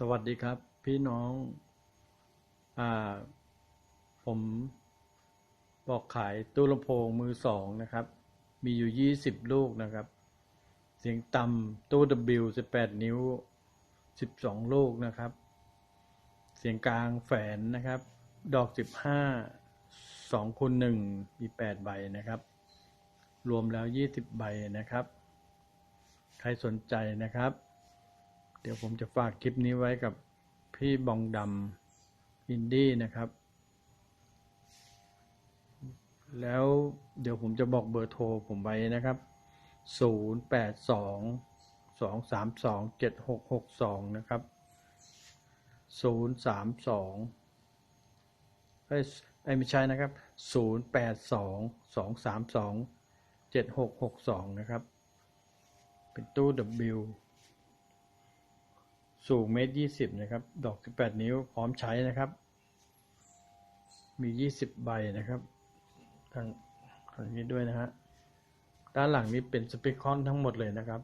สวัสดีครับ พี่น้องอ่าผมบอกขายตู้ลำโพงมือสองนะครับ มีอยู่ยี่สิบลูกนะครับ เสียงต่ำตู้ W สิบแปดนิ้วสิบสองลูกนะครับ เสียงกลางแฝนนะครับ ดอกสิบห้าสองคูณหนึ่งมีแปดใบนะครับ รวมแล้วยี่สิบใบนะครับ ใครสนใจนะครับ เดี๋ยวผมจะฝากคลิปนี้ไว้กับพี่บองดำอินดี้นะครับ แล้วเดี๋ยวผมจะบอกเบอร์โทรผมไว้นะครับ 0 8 2 2 3 2 7 6 6 2 นะครับ 0 3 2เอ้ยเอ้ยไม่ใช่นะครับ 0 8 2 2 3 2 7 6 6 2 นะครับ เป็นตู้ W สูงเมตรยี่สิบนะครับ ดอกสิบแปดนิ้วพร้อมใช้นะครับ มียี่สิบใบนะครับทางทางนี้ด้วยนะฮะด้านหลังนี้เป็นสปีกคอนทั้งหมดเลยนะครับ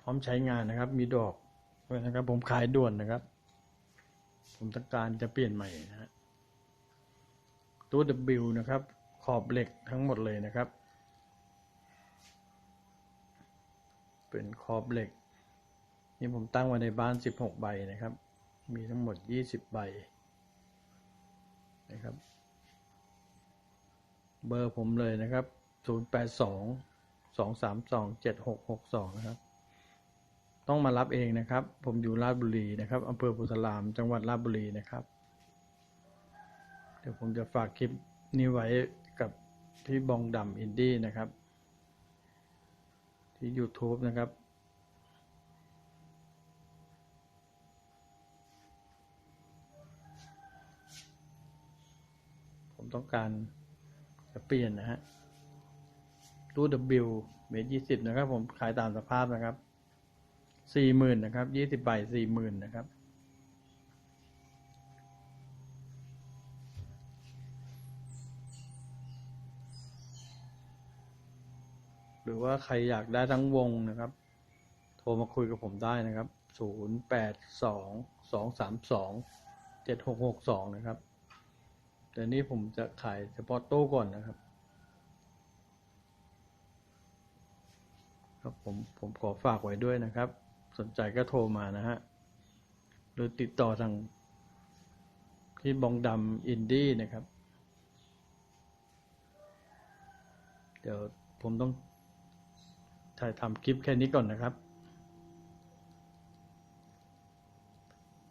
พร้อมใช้งานนะครับ มีดอกด้วยนะครับ ผมขายด่วนนะครับ ผมต้องการจะเปลี่ยนใหม่นะฮะตู้ W นะครับ ขอบเหล็กทั้งหมดเลยนะครับ เป็นขอบเหล็ก นี่ผมตั้งไว้ในบ้าน 16 ใบนะครับ มีทั้งหมด 20 ใบนะครับ เบอร์ผมเลยนะครับ 082 232 7662 นะครับ ต้องมารับเองนะครับ ผมอยู่ราชบุรีนะครับอำเภอพุทธราม จังหวัดราชบุรีนะครับ เดี๋ยวผมจะฝากคลิปนี้ไว้กับพี่บองดำอินดี้นะครับ ที่ YouTube นะครับ ต้องการจะเปลี่ยนนะฮะตู้ W เมตรยี่สิบนะครับ ผมขายตามสภาพนะครับสี่หมื่นนะครับยี่สิบใบสี่หมื่นนะครับหรือว่าใครอยากได้ทั้งวงนะครับ โทรมาคุยกับผมได้นะครับศูนย์แปดสองสองสามสองเจ็ดหกหกสองนะครับ แต่นี่ผมจะขายเฉพาะโต้ก่อนนะครับ ครับผมผมขอฝากไว้ด้วยนะครับ สนใจก็โทรมานะฮะหรือติดต่อทางพี่บองดำอินดี้นะครับ เดี๋ยวผมต้องถ่ายทำคลิปแค่นี้ก่อนนะครับ